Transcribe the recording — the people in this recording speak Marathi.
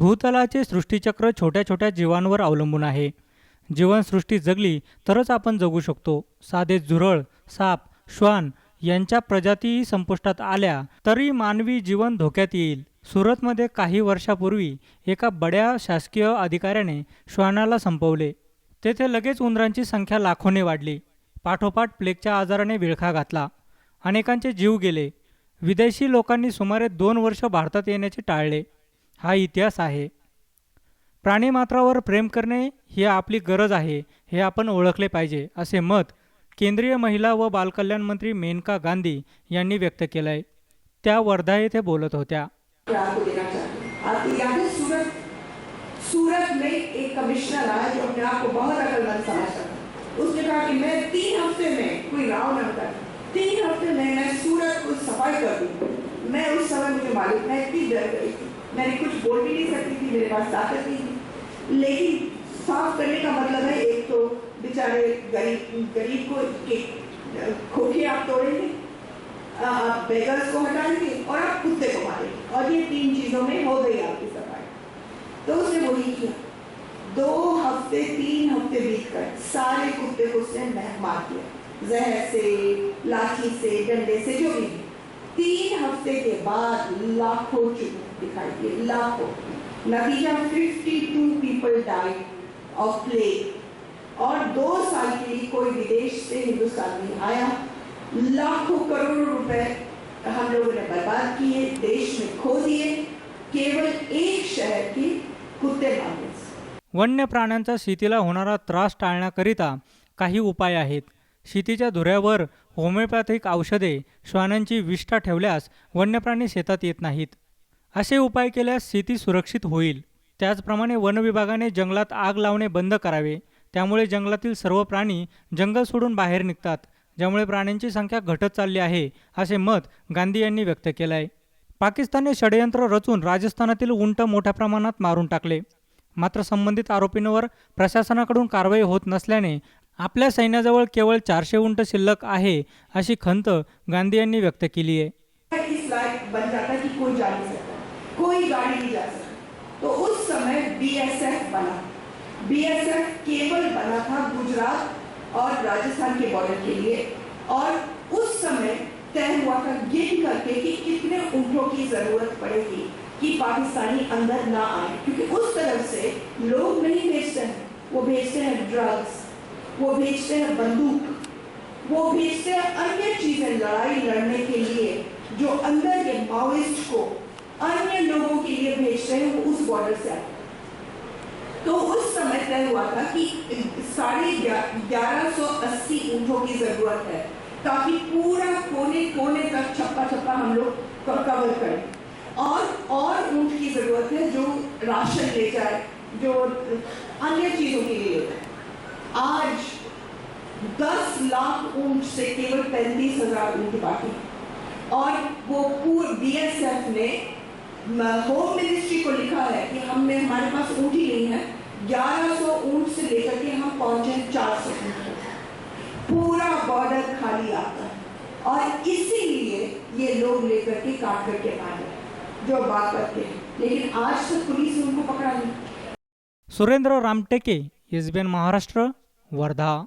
भूतलाचे सृष्टीचक्र छोट्या छोट्या जीवांवर अवलंबून आहे. जीवनसृष्टी जगली तरच आपण जगू शकतो. साधे झुरळ साप श्वान यांच्या प्रजातीही संपुष्टात आल्या तरी मानवी जीवन धोक्यात येईल. सुरतमध्ये काही वर्षापूर्वी एका बड्या शासकीय अधिकाऱ्याने श्वानाला संपवले. तेथे लगेच उंदरांची संख्या लाखोने वाढली. पाठोपाठ प्लेगच्या आजाराने विळखा घातला. अनेकांचे जीव गेले. विदेशी लोकांनी सुमारे दोन वर्ष भारतात येण्याचे टाळले. हा इतिहास आहे. प्राणीमात्रावर प्रेम करणे ही आपली गरज आहे हे आपण ओळखले पाहिजे असे मत केंद्रीय महिला व बालकल्याण मंत्री मेनका गांधी यांनी व्यक्त केलं आहे त्या वर्धा येथे बोलत होत्या. सूरत में एक कमिश्नर आया जो अपने आप को बहुत अकलमंद समझता था उसने कहा कि मैं तीन हफ्ते में कोई राव न कर तीन हफ्ते में मैं सूरत को सफाई कर दूँ मैं उस समय मुझे मालूम मैं इतनी डर गई थी मैंने कुछ बोल भी नहीं सकती थी, मेरे पास ताकत नहीं थी। लेकिन साफ़ करने का मतलब है, एक तो बेचारे गरीब गरीब को खोखे आप तोड़ेंगे आप बेगर्स को हटाएँगे और आप कुत्ते को मारेंगे। और ये तीन चीज़ों में हो गई आपकी सफ़ाई। तो उसने वही किया। दो हफ़्ते, तीन हफ़्ते बीत कर सारे कुत्ते को उसने मार दिया। जहर से, लाठी से, डंडे से, जो भी। तीन हफ़्ते के बाद लाखों चुप दिखाई दिए, लाखों। नतीजा 52 पीपल डाइड ऑफ़ प्लेग और दो साल के लिए कोई विदेश से हिंदुस्तान नहीं आया। लाखों करोड़ों रुपए हम लोगों ने बर्बाद किए, देश में खो दिए, केवल एक शहर के कुत्ते मारने वन्य प्राण्यांचा शेतीला होणारा त्रास टाळण्याकरिता काही उपाय आहेत. शेतीच्या धुऱ्यावर होमिओपॅथिक औषधे श्वानांची विष्ठा ठेवल्यास वन्यप्राणी शेतात येत नाहीत. असे उपाय केल्यास शेती सुरक्षित होईल. त्याचप्रमाणे वनविभागाने जंगलात आग लावणे बंद करावे. त्यामुळे जंगलातील सर्व प्राणी जंगल सोडून बाहेर निघतात ज्यामुळे प्राण्यांची संख्या घटत चालली आहे असे मत गांधी यांनी व्यक्त केलं आहे पाकिस्तानने षडयंत्र रचून राजस्थानातील उंट मोठ्या प्रमाणात मारून टाकले. मात्र संबंधित आरोपींवर प्रशासनाकडून कारवाई होत नसल्याने आपल्या सैन्याजवळ केवळ चारशे उंट शिल्लक आहे अशी खंत गांधी यांनी व्यक्त केली आहे. तो उस समय बीएसएफ बना। बीएसएफ केवल बना था गुजरात और राजस्थान के बॉर्डर के लिए। और उस समय तय हुआ था गिन करके कि कितने ऊँटों की जरूरत पड़ेगी कि पाकिस्तानी अंदर ना आए। क्योंकि उस तरफ से लोग नहीं भेजते हैं वो भेजते हैं ड्रग्स वो भेजते हैं बंदूक। वो भेजते हैं अन्य चीज़ें लड़ाई लड़ने के लिए, जो अंदर के माओइस्ट को अन्य लोगों के लिए भेजते हैं वो उस बॉर्डर से। आते तो उस समय तय हुआ था कि साढ़े ग्यारह सौ अस्सी ऊँटों की ज़रूरत है, ताकि पूरा कोने कोने तक छप्पा छप्पा हम लोग कवर करें। और और ऊँट की ज़रूरत है जो राशन ले जाए, जो अन्य चीज़ों के लिए ले जाए आज दस लाख ऊँट से केवल पैंतीस हज़ार ऊँट बाकी और वो पूरे बीएसएफ ने होम मिनिस्ट्री को लिखा है कि हमने, हमारे पास ऊँट ही नहीं है। 1100 ऊँट से लेकर के हम पहुँचे 400 ऊँट। पूरा बॉर्डर खाली आता है। और इसीलिए ये लोग लेकर के काट करके आ रहे जो बात करते हैं। लेकिन आज तक पुलिस उनको पकड़ा नहीं। सुरेंद्र रामटेके एस महाराष्ट्र वर्धा